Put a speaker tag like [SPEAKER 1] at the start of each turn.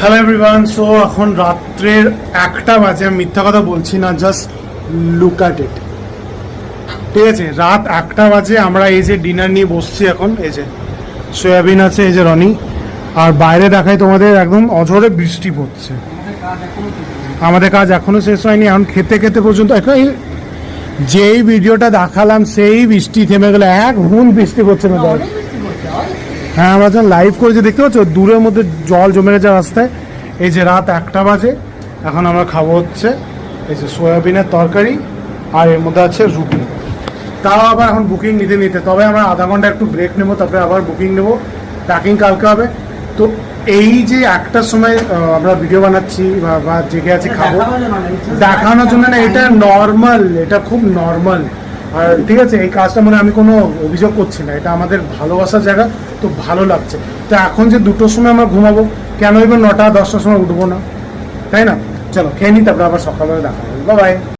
[SPEAKER 1] Hello everyone so এখন রাত্রের একটা বাজে আমি মিথ্যা কথা বলছি না জাস্ট লুক অ্যাট ইট ঠিক আছে রাত একটা বাজে আমরা এই যে ডিনার নিয়ে বসছি এখন এই যে সয়াবিন আছে এই যে রনি আর বাইরে দেখায় তোমাদের একদম অঝরে বৃষ্টি পড়ছে। আমাদের কাজ এখনও শেষ হয়নি এখন খেতে খেতে পর্যন্ত এখন যেই ভিডিওটা দেখালাম সেই বৃষ্টি থেমে গেলে এক হুন বৃষ্টি পড়ছে না হ্যাঁ আমরা যখন লাইভ করেছি দেখতে পাচ্ছ? দূরের মধ্যে জল জমে গেছে রাস্তায়। এই যে রাত একটা বাজে এখন আমরা খাব হচ্ছে এই যে সয়াবিনের তরকারি আর এর মধ্যে আছে রুটি। তাও আবার এখন বুকিং নিতে নিতে। তবে আমরা আধা ঘণ্টা একটু ব্রেক নেব তারপরে আবার বুকিং নেব। প্যাকিং কালকে হবে। তো এই যে একটার সময় আমরা ভিডিও বানাচ্ছি বা বা জেগে আছি খাব। দেখানোর জন্য না এটা নর্মাল এটা খুব নর্মাল আর ঠিক আছে, এই কাজটা মানে আমি কোনো অভিযোগ করছি না, এটা আমাদের ভালোবাসার জায়গা, তো ভালো লাগছে। তো এখন যে দুটোর সময় আমরা ঘুমাবো, কেন এবার নটা, দশটার সময় উঠবো না? তাই না? চলো, খেয়ে নিই, তারপরে আবার সকালবেলা দেখা হবে। বাই